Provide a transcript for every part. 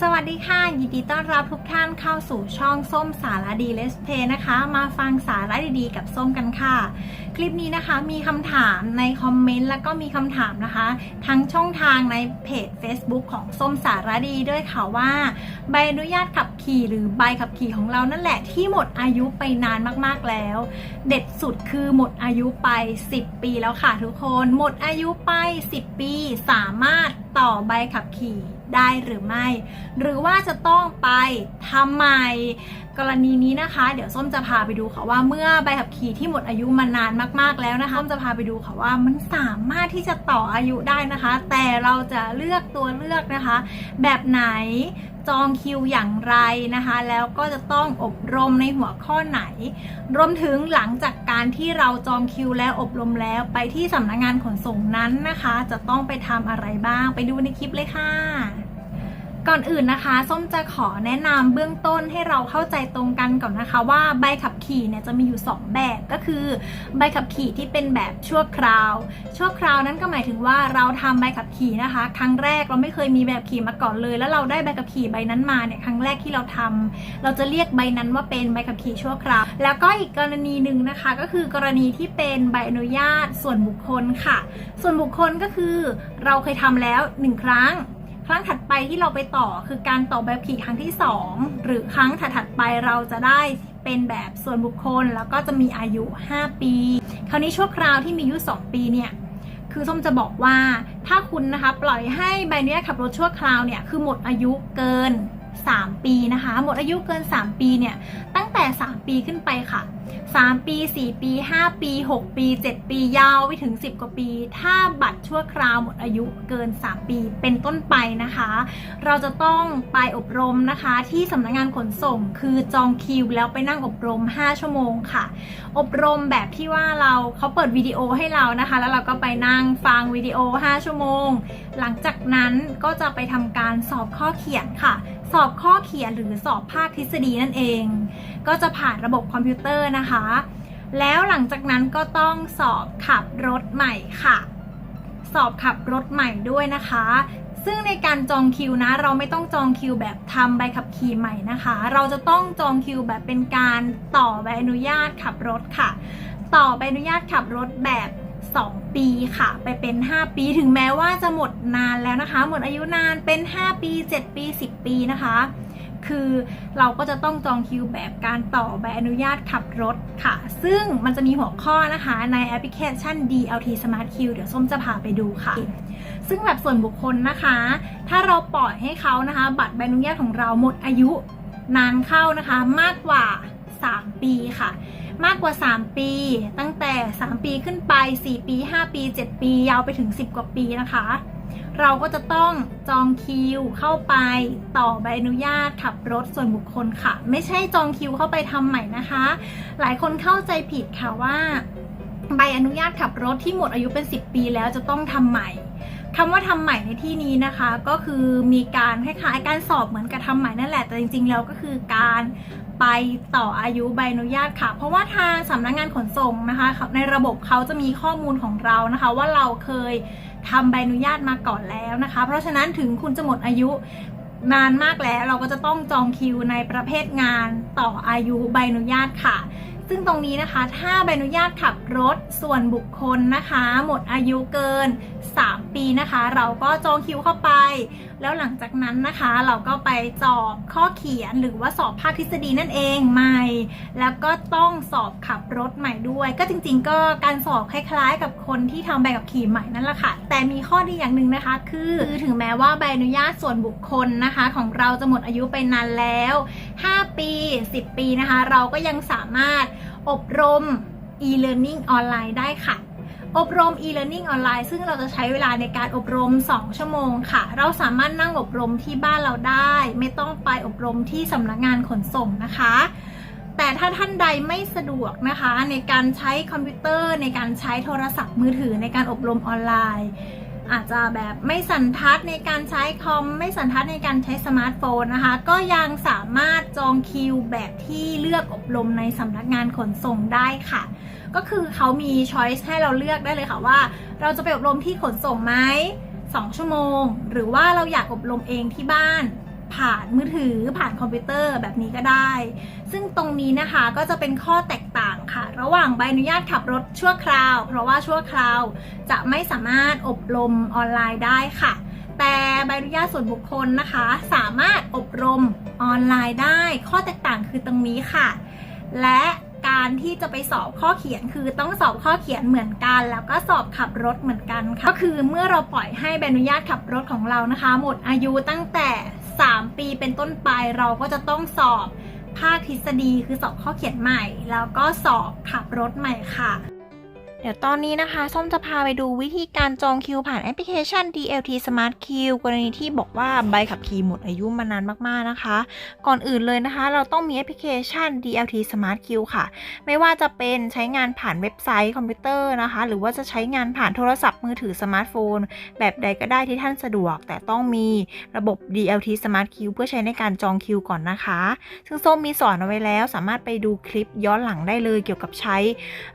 ส วัสดีค่ะ ยินดีต้อนรับทุกท่านเข้าสู่ช่องส้มสารดีเลสเพนะคะ มาฟังสาระดีๆ กับส้มกันค่ะ คลิปนี้นะคะมีคำถามในคอมเมนต์แล้วก็มีคำถามนะคะ ทั้งช่องทางในเพจ Facebook ของส้มสารดีด้วยค่ะว่า ใบอนุญาตขับขี่หรือใบขับขี่ของเรานั่นแหละที่หมดอายุไปนานมากๆแล้ว เด็ดสุดคือหมดอายุไป 10 ปีแล้วค่ะทุกคนหมดอายุไป 10 ปีสามารถต่อใบขับขี่ได้หรือไม่หรืือว่าจะต้องไปทำใหม่กรณีนี้นะคะ เดี๋ยวส้มจะพาไปดูค่ะว่าเมื่อใบขับขี่ที่หมดอายุมานานมากๆแล้วนะคะส้มจะพาไปดูค่ะว่ามันสามารถที่จะต่ออายุได้นะคะ แต่เราจะเลือกตัวเลือกนะคะ แบบไหนจองคิวอย่างไรนะคะ แล้วก็จะต้องอบรมในหัวข้อไหน รวมถึงหลังจากการที่เราจองคิวแล้วอบรมแล้วไปที่สำนักงานขนส่งนั้นนะคะ จะต้องไปทำอะไรบ้างไปดูในคลิปเลยค่ะ ก่อนอื่นนะคะ ส้มจะขอแนะนำเบื้องต้นให้เราเข้าใจตรงกันก่อนนะคะ ว่าใบขับขี่เนี่ยจะมีอยู่ 2 แบบก็คือ ใบขับขี่ที่เป็นแบบชั่วคราว ชั่วคราวนั้นก็หมายถึงว่าเราทำใบขับขี่นะคะ ครั้งแรกเราไม่เคยมีแบบขี่มาก่อนเลย แล้วเราได้ใบขับขี่ใบนั้นมาเนี่ยครั้งแรกที่เราทำเราจะเรียกใบนั้นว่าเป็นใบขับขี่ชั่วคราว แล้วก็อีกกรณีหนึ่งนะคะ ก็คือกรณีที่เป็นใบอนุญาตส่วนบุคคลค่ะ ส่วนบุคคลก็คือเราเคยทำแล้วหนึ่งครั้ง ครั้งถัดไปที่เราไปต่อคือการต่อแบบขี่ครั้งที่ 2 หรือครั้งถัดๆไปเราจะได้เป็นแบบส่วนบุคคลแล้วก็จะมีอายุ 5 ปี คราวนี้ชั่วคราวที่มีอายุ 2 ปีเนี่ยคือส้มจะบอกว่าถ้าคุณนะคะปล่อยให้ใบอนุญาตขับรถชั่วคราวเนี่ยคือหมดอายุเกิน 3 ปีนะคะ หมดอายุเกิน 3 ปีเนี่ยตั้งแต่ 3 ปีขึ้นไปค่ะ 3 ปี 4 ปี 5 ปี 6 ปี 7 ปียาวไปถึง 10 กว่าปี ถ้าบัตรชั่วคราวหมดอายุเกิน 3 ปีเป็นต้นไปนะคะ เราจะต้องไปอบรมนะคะที่สำนักงานขนส่งคือจองคิวแล้วไปนั่งอบรม 5 ชั่วโมงค่ะ อบรมแบบที่ว่าเราเขาเปิดวิดีโอให้เรานะคะ แล้วเราก็ไปนั่งฟังวิดีโอ 5 ชั่วโมง หลังจากนั้นก็จะไปทำการสอบข้อเขียนค่ะ สอบข้อเขียนหรือสอบภาคทฤษฎีนั่นเอง ก็จะผ่านระบบคอมพิวเตอร์นะคะ แล้วหลังจากนั้นก็ต้องสอบขับรถใหม่ค่ะ สอบขับรถใหม่ด้วยนะคะ ซึ่งในการจองคิวนะ เราไม่ต้องจองคิวแบบทำใบขับขี่ใหม่นะคะ เราจะต้องจองคิวแบบเป็นการต่อใบอนุญาตขับรถค่ะ ต่อใบอนุญาตขับรถแบบ 2 ปีค่ะ ไปเป็น 5 ปีถึงแม้ว่าจะหมดนานแล้วนะคะ หมดอายุนานเป็น 5 ปี 7 ปี 10 ปีนะคะ คือเราก็จะต้องจองคิวแบบการต่อใบอนุญาตขับรถค่ะ ซึ่งมันจะมีหัวข้อนะคะในแอปพลิเคชัน DLT Smart Q เดี๋ยวส้มจะพาไปดูค่ะ ซึ่งแบบส่วนบุคคลนะคะ ถ้าเราปล่อยให้เขานะคะ บัตรใบอนุญาตของเราหมดอายุนานเข้านะคะมากกว่า 3 ปีค่ะ มากกว่า 3 ปี ตั้งแต่ 3 ปีขึ้นไป 4 ปี 5 ปี 7 ปี ยาวไปถึง 10 กว่าปีนะคะ เราก็จะต้องจองคิวเข้าไปต่อใบอนุญาตขับรถส่วนบุคคลค่ะ ไม่ใช่จองคิวเข้าไปทำใหม่นะคะ หลายคนเข้าใจผิดค่ะว่า ใบอนุญาตขับรถที่หมดอายุเป็น 10 ปีแล้วจะต้องทำใหม่ คำว่าทำใหม่ในที่นี้นะคะ ก็คือมีการคล้ายๆการสอบเหมือนกับทำใหม่นั่นแหละแต่จริงๆแล้วก็คือการไปต่ออายุใบอนุญาตค่ะ เพราะว่าทางสำนักงานขนส่งนะคะ ในระบบเขาจะมีข้อมูลของเรานะคะ ว่าเราเคยทำใบอนุญาตมาก่อนแล้วนะคะ เพราะฉะนั้นถึงคุณจะหมดอายุนานมากแล้วเราก็จะต้องจองคิวในประเภทงานต่ออายุใบอนุญาตค่ะ ซึ่งตรงนี้นะคะ ถ้าใบอนุญาตขับรถส่วนบุคคลนะคะ หมดอายุเกิน 3 ปีนะคะ เราก็จองคิวเข้าไป แล้วหลังจากนั้นนะคะ เราก็ไปสอบข้อเขียนหรือว่าสอบภาคทฤษฎีนั่นเองใหม่ แล้วก็ต้องสอบขับรถใหม่ด้วย ก็จริงๆ ก็การสอบคล้ายๆ กับคนที่ทำใบขับขี่ใหม่นั่นแหละค่ะ แต่มีข้อดีอย่างหนึ่งนะคะคือคือถึงแม้ว่าใบอนุญาตส่วนบุคคลนะคะ ของเราจะหมดอายุไปนานแล้ว 5 ปี 10 ปีนะคะ เราก็ยังสามารถอบรม e-learning ออนไลน์ได้ค่ะ อบรม e-learning ออนไลน์ ซึ่งเราจะใช้เวลาในการอบรม 2 ชั่วโมงค่ะ เราสามารถนั่งอบรมที่บ้านเราได้ ไม่ต้องไปอบรมที่สำนักงานขนส่งนะคะ แต่ถ้าท่านใดไม่สะดวกนะคะ ในการใช้คอมพิวเตอร์ ในการใช้โทรศัพท์มือถือในการอบรมออนไลน์ อาจจะแบบไม่สันทัดในการใช้คอม ไม่สันทัดในการใช้สมาร์ทโฟนนะคะ ก็ยังสามารถจองคิวแบบที่เลือกอบรมในสำนักงานขนส่งได้ค่ะ ก็คือเขามีช้อยส์ให้เราเลือกได้เลยค่ะว่า เราจะไปอบรมที่ขนส่งไหม2 ชั่วโมง หรือว่าเราอยากอบรมเองที่บ้าน ผ่านมือถือผ่านคอมพิวเตอร์แบบนี้ก็ได้ ซึ่งตรงนี้นะคะก็จะเป็นข้อแตกต่างค่ะ ระหว่างใบอนุญาตขับรถชั่วคราว เพราะว่าชั่วคราวจะไม่สามารถอบรมออนไลน์ได้ค่ะ แต่ใบอนุญาตส่วนบุคคลนะคะ สามารถอบรมออนไลน์ได้ ข้อแตกต่างคือตรงนี้ค่ะ และการที่จะไปสอบข้อเขียนคือต้องสอบข้อเขียนเหมือนกัน แล้วก็สอบขับรถเหมือนกันค่ะก็คือเมื่อเราปล่อยให้ใบอนุญาตขับรถของเรานะคะ หมดอายุตั้งแต่ 3 ปีเป็นต้นไปเราก็จะต้องสอบภาคทฤษฎีคือสอบข้อเขียนใหม่ แล้วก็สอบขับรถใหม่ค่ะ เดี๋ยวตอนนี้นะคะ ส้มจะพาไปดูวิธีการจองคิวผ่านแอปพลิเคชัน DLT Smart Queue กรณีที่บอกว่าใบขับขี่หมดอายุมานานมากๆนะคะ ก่อนอื่นเลยนะคะ เราต้องมีแอปพลิเคชัน DLT Smart Queue ค่ะ ไม่ว่าจะเป็นใช้งานผ่านเว็บไซต์คอมพิวเตอร์นะคะ หรือว่าจะใช้งานผ่านโทรศัพท์มือถือสมาร์ทโฟน แบบใดก็ได้ที่ท่านสะดวก แต่ต้องมีระบบ DLT Smart Queue เพื่อใช้ในการจองคิวก่อนนะคะ ซึ่งส้มมีสอนเอาไว้แล้ว สามารถไปดูคลิปย้อนหลังได้เลยเกี่ยวกับใช้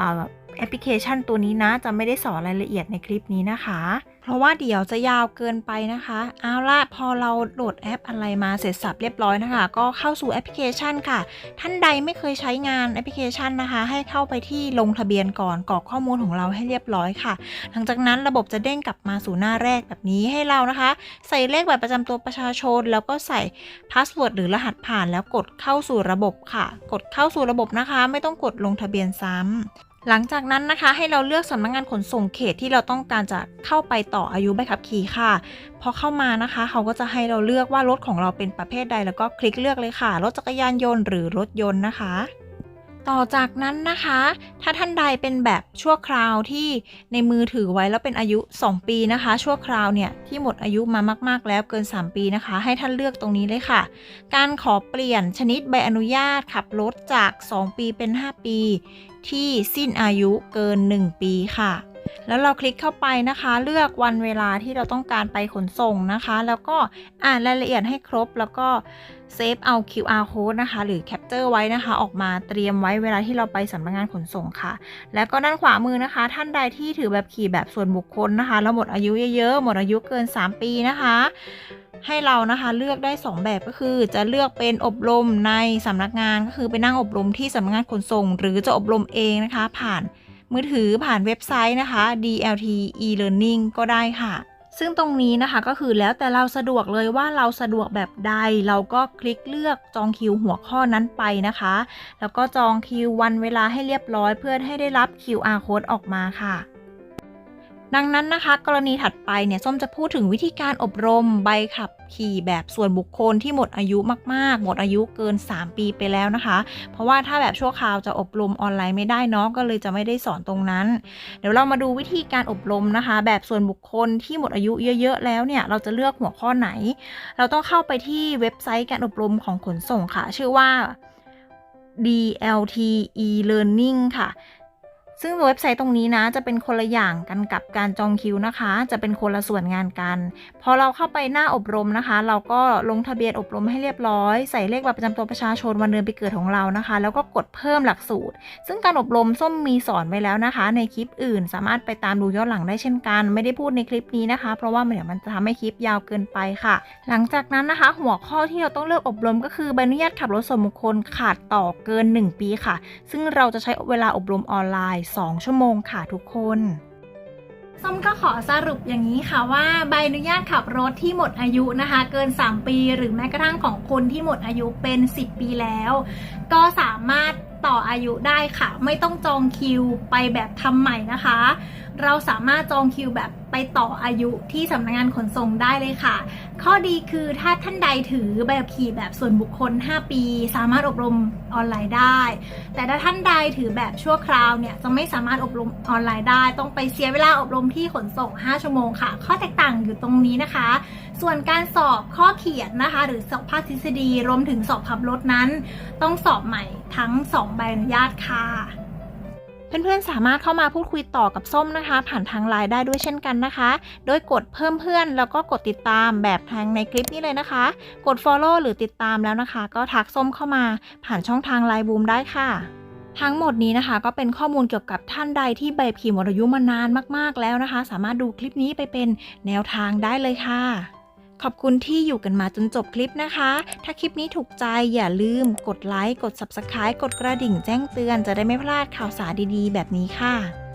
อ่า แอปพลิเคชันตัวนี้นะ จะไม่ได้สอนรายละเอียดในคลิปนี้นะคะ เพราะว่าเดี๋ยวจะยาวเกินไปนะคะ เอาล่ะพอเราโหลดแอปอะไรมาเสร็จสับเรียบร้อยนะคะ ก็เข้าสู่แอปพลิเคชันค่ะ ท่านใดไม่เคยใช้งานแอปพลิเคชันนะคะ ให้เข้าไปที่ลงทะเบียนก่อนกรอกข้อมูลของเราให้เรียบร้อยค่ะ หลังจากนั้นระบบจะเด้งกลับมาสู่หน้าแรกแบบนี้ให้เรานะคะ ใส่เลขบัตรประจำตัวประชาชน แล้วก็ใส่พาสเวิร์ดหรือรหัสผ่านแล้วกดเข้าสู่ระบบค่ะ กดเข้าสู่ระบบนะคะ ไม่ต้องกดลงทะเบียนซ้ำ หลังจากนั้นนะคะให้เราเลือกสำนักงงานขนส่งเขตที่เราต้องการจะเข้าไปต่ออายุใบขับขี่ค่ะ พอเข้ามานะคะ เขาก็จะให้เราเลือกว่ารถของเราเป็นประเภทใด แล้วก็คลิกเลือกเลยค่ะ รถจักรยานยนต์หรือรถยนต์นะคะ ต่อจากนั้นนะคะ ถ้าท่านใดเป็นแบบชั่วคราวที่ในมือถือไว้แล้วเป็นอายุ 2 ปีนะคะ ชั่วคราวเนี่ยที่หมดอายุมามาก ๆ แล้วเกิน 3 ปีนะคะ ให้ท่านเลือกตรงนี้เลยค่ะ การขอเปลี่ยนชนิดใบอนุญาตขับรถจาก 2 ปีเป็น 5 ปี ที่สิ้นอายุเกิน 1 ปีค่ะ แล้วเราคลิกเข้าไปนะคะ เลือกวันเวลาที่เราต้องการไปขนส่งนะคะ แล้วก็อ่านรายละเอียดให้ครบ แล้วก็เซฟเอา QR code นะคะ หรือแคปเจอร์ไว้นะคะ ออกมาเตรียมไว้เวลาที่เราไปสำนักงานขนส่งค่ะ แล้วก็ด้านขวามือนะคะ ท่านใดที่ถือแบบขี่แบบส่วนบุคคลนะคะ แล้วหมดอายุเยอะๆ หมดอายุเกิน 3 ปีนะคะ ให้เรานะคะเลือกได้ 2 แบบก็คือ จะเลือกเป็นอบรมในสำนักงานก็คือไปนั่งอบรมที่สำนักงานขนส่ง หรือจะอบรมเองนะคะ ผ่านมือถือผ่านเว็บไซต์นะคะ DLT e-learning ก็ได้ค่ะ ซึ่งตรงนี้นะคะก็คือแล้วแต่เราสะดวกเลยว่าเราสะดวกแบบใด เราก็คลิกเลือกจองคิวหัวข้อนั้นไปนะคะ แล้วก็จองคิววันเวลาให้เรียบร้อย เพื่อให้ได้รับ QR code ออกมาค่ะ ดังนั้นนะคะ กรณีถัดไปเนี่ยส้มจะพูดถึงวิธีการอบรมใบขับขี่แบบส่วนบุคคลที่หมดอายุมากๆ หมดอายุเกิน 3 ปีไปแล้วนะคะ เพราะว่าถ้าแบบชั่วคราวจะอบรมออนไลน์ไม่ได้เนาะก็เลยจะไม่ได้สอนตรงนั้น เดี๋ยวเรามาดูวิธีการอบรมนะคะ แบบส่วนบุคคลที่หมดอายุเยอะ ๆ แล้วเนี่ยเราจะเลือกหัวข้อไหน เราต้องเข้าไปที่เว็บไซต์การอบรมของขนส่งค่ะ ชื่อว่า DLT e-learning ค่ะ ซึ่งเว็บไซต์ตรงนี้นะ จะเป็นคนละอย่างกันกับการจองคิวนะคะ จะเป็นคนละส่วนงานกัน พอเราเข้าไปหน้าอบรมนะคะ เราก็ลงทะเบียนอบรมให้เรียบร้อย ใส่เลขบัตรประจำตัวประชาชนวันเดือนปีเกิดของเรานะคะ แล้วก็กดเพิ่มหลักสูตร ซึ่งการอบรมส้มมีสอนไว้แล้วนะคะ ในคลิปอื่น สามารถไปตามดูย้อนหลังได้เช่นกัน ไม่ได้พูดในคลิปนี้นะคะ เพราะว่าเดี๋ยวมันจะทำให้คลิปยาวเกินไปค่ะ หลังจากนั้นนะคะ หัวข้อที่เราต้องเลือกอบรมก็คือใบอนุญาตขับรถส่วนบุคคลขาดต่อเกิน 1 ปีค่ะ ซึ่งเราจะใช้เวลาอบรมออนไลน์2 ชั่วโมงค่ะทุกคนส้มก็ขอสรุปอย่างนี้ค่ะว่าใบอนุญาตขับรถที่หมดอายุนะคะ เกิน 3 ปีหรือแม้กระทั่งของคนที่หมดอายุเป็น 10 ปีแล้ว ก็สามารถต่ออายุได้ค่ะ ไม่ต้องจองคิวไปแบบทำใหม่นะคะ เราสามารถจองคิวแบบไปต่ออายุที่สำนักงานขนส่งได้เลยค่ะ ข้อดีคือถ้าท่านใดถือใบขับขี่แบบส่วนบุคคล 5 ปี สามารถอบรมออนไลน์ได้ แต่ถ้าท่านใดถือแบบชั่วคราวเนี่ยจะไม่สามารถอบรมออนไลน์ได้ ต้องไปเสียเวลาอบรมที่ขนส่ง 5 ชั่วโมงค่ะ ข้อแตกต่างอยู่ตรงนี้นะคะ ส่วนการสอบข้อเขียนนะคะ หรือสอบภาคทฤษฎีรวมถึงสอบขับรถนั้น ต้องสอบใหม่ทั้ง 2 ใบอนุญาตค่ะ เพื่อนๆ สามารถเข้ามาพูดคุยต่อกับส้มนะคะ ผ่านทางไลน์ได้ด้วยเช่นกันนะคะ โดยกดเพิ่มเพื่อนแล้วก็กดติดตามแบบทางในคลิปนี้เลยนะคะ กด follow หรือติดตามแล้วนะคะ ก็ทักส้มเข้ามาผ่านช่องทางไลน์บูมได้ค่ะทั้งหมดนี้นะคะก็เป็นข้อมูลเกี่ยวกับท่านใดที่ใบขี่หมดอายุมานานมากๆแล้วนะคะ สามารถดูคลิปนี้ไปเป็นแนวทางได้เลยค่ะ ขอบคุณที่อยู่กันมาจนจบคลิปนะคะ ถ้าคลิปนี้ถูกใจอย่าลืมกดไลค์ กด Subscribe กดกระดิ่งแจ้งเตือนจะได้ไม่พลาดข่าวสารดีๆ แบบนี้ค่ะ